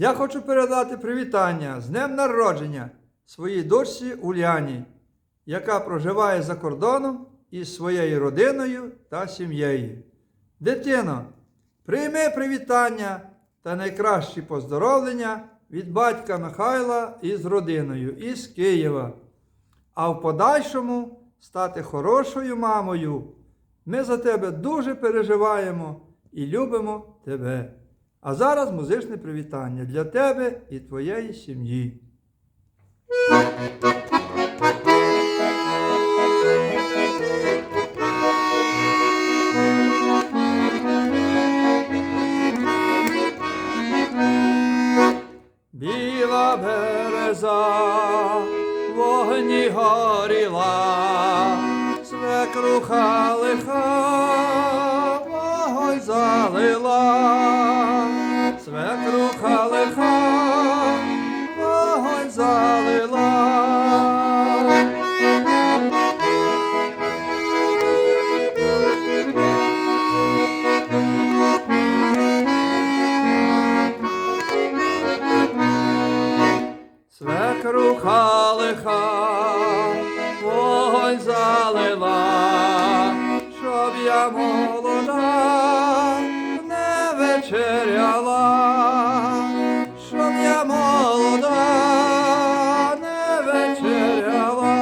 Я хочу передати привітання з днем народження своїй дочці Уляні, яка проживає за кордоном із своєю родиною та сім'єю. Дитино, прийми привітання та найкращі поздоровлення від батька Михайла із родиною із Києва. А в подальшому стати хорошою мамою. Ми за тебе дуже переживаємо і любимо тебе. А зараз музичне привітання для тебе і твоєї сім'ї. Біла береза, вогні горіла, свекруха лиха, лиха, вогонь залила, щоб я молода не вечеряла, щоб я молода не вечеряла.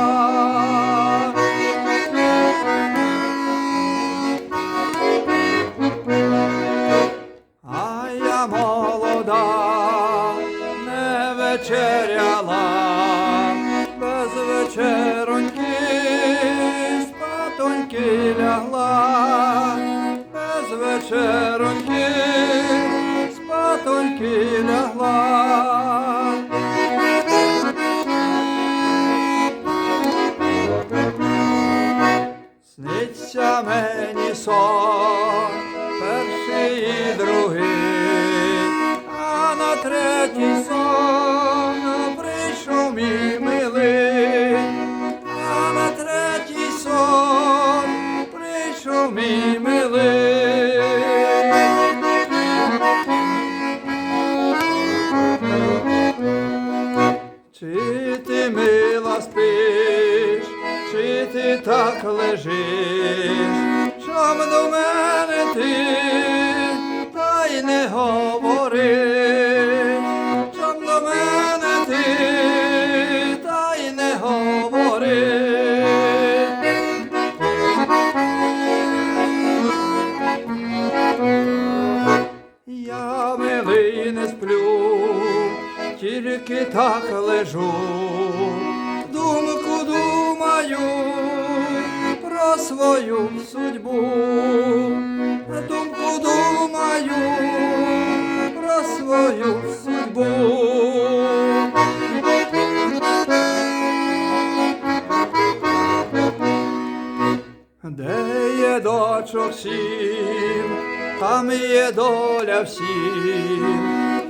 А я молода, вечеряла, вечероньки спатоньки лягла, без вечероньки спатоньки лягла. Сниться мені сон, перший і другий, а на третій сон спиш, чи ти так лежиш, щоб до мене ти? Та й не говориш, щоб до мене ти? Та й не говориш. Я милий не сплю, тільки так лежу, думаю про свою судьбу, думку думаю про свою судьбу. Де є дочок сім, там є доля всім.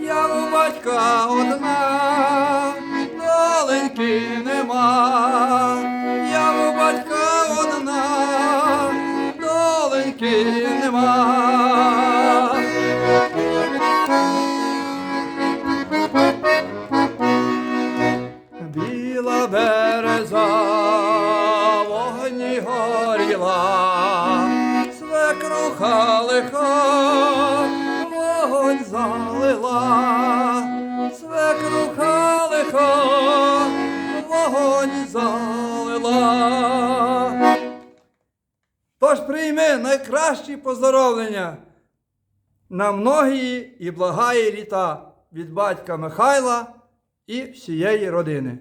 Я у батька одна, доленьки доленьки нема. Біла береза, вогні горіла, свекруха лиха, вогонь залила, прийми найкращі поздоровлення на многії і благаї літа від батька Михайла і всієї родини.